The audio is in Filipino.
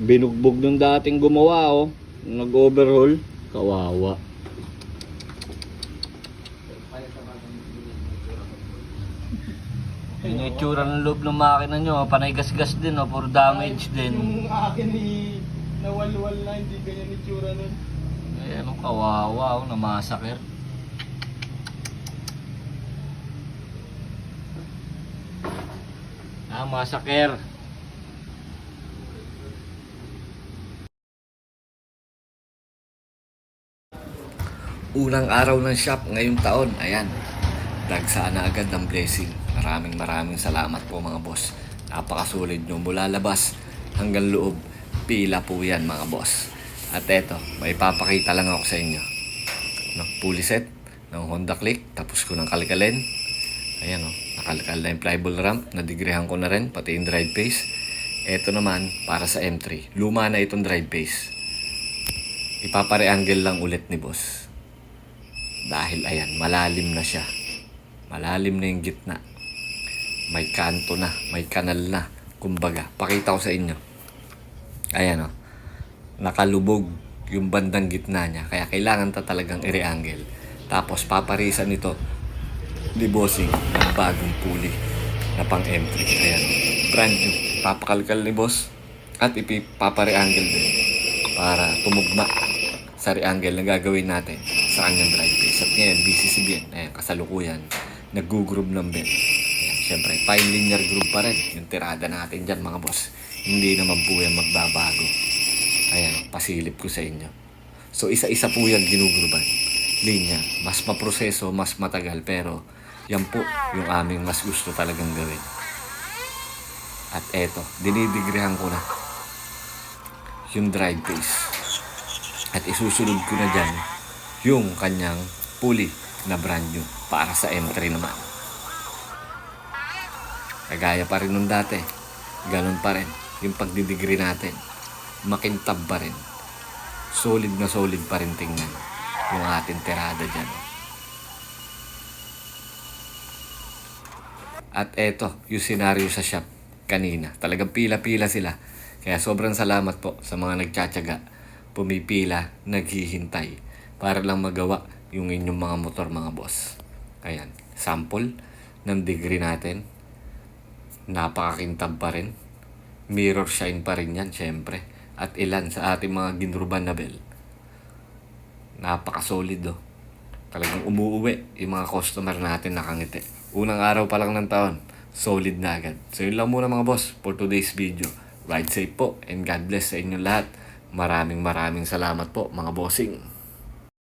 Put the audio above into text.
Binugbog nung dating gumawa oh. Nag-overhaul. Kawawa. Yung itsura ng loob ng makina nyo, oh. panay gas-gas din, oh. puro damage din. Yung akin ni nawalwal na, hindi ganyan itsura nun. Ayan, oh, kawawa, oh, namasaker. Ah, masaker. Unang araw ng shop ngayong taon, ayan. Dagsaan na agad ng blessing. Maraming maraming salamat po mga boss. Napakasulit nyo mula labas hanggang loob. Pila po yan mga boss. At eto, may papakita lang ako sa inyo. Ng pulley set, ng Honda Click, tapos ko ng kalkalin. Ayan o, nakalkal na yung pliable ramp, nadigrehan ko na rin, pati yung drive base. Eto naman, para sa M3. Luma na itong drive base. Ipapare-angle lang ulit ni boss. Dahil ayan, malalim na siya. Malalim na yung gitna. May kanto na, may kanal na. Kumbaga, pakita ko sa inyo. Ayan o. Nakalubog yung bandang gitna niya. Kaya kailangan ta talagang i-reangle. Tapos paparisan ito ni Bossing ng bagong pulley na pang M3. Ayan. Brand new. Papakalkal ni Boss. At ipapare-angle din para tumugma sa re-angle na gagawin natin sa kanyang drive base. At ngayon, BCCBN, ayan, kasalukuyan, nag-groove ng belt. Ayan, syempre, fine linear groove pa rin. Yung tirada natin dyan, mga boss. Hindi naman po yan magbabago. Ayan, pasilip ko sa inyo. So, isa-isa po yan ginugruban. Linya. Mas maproseso, mas matagal, pero yan po yung aming mas gusto talagang gawin. At eto, dinidigrihan ko na yung drive base. At isusunod ko na dyan yung kanyang pulley na brand new para sa M3 naman. Kagaya pa rin nung dati. Ganun pa rin yung pagdidigri natin. Makintab pa rin. Solid na solid pa rin tingnan yung ating tirada dyan. At eto, yung senaryo sa shop kanina. Talagang pila-pila sila. Kaya sobrang salamat po sa mga nagtsatsaga, pumipila, naghihintay para lang magawa yung inyong mga motor mga boss. Ayan, sample ng degree natin. Napakakintab pa rin. Mirror shine pa rin yan, syempre. At ilan sa ating mga ginruban na bell. Napaka-solid oh. Talagang umuuwi yung mga customer natin nakangiti. Unang araw pa lang ng taon, solid na agad. So yun lang muna mga boss for today's video. Ride safe po and God bless sa inyong lahat. Maraming maraming salamat po mga bossing.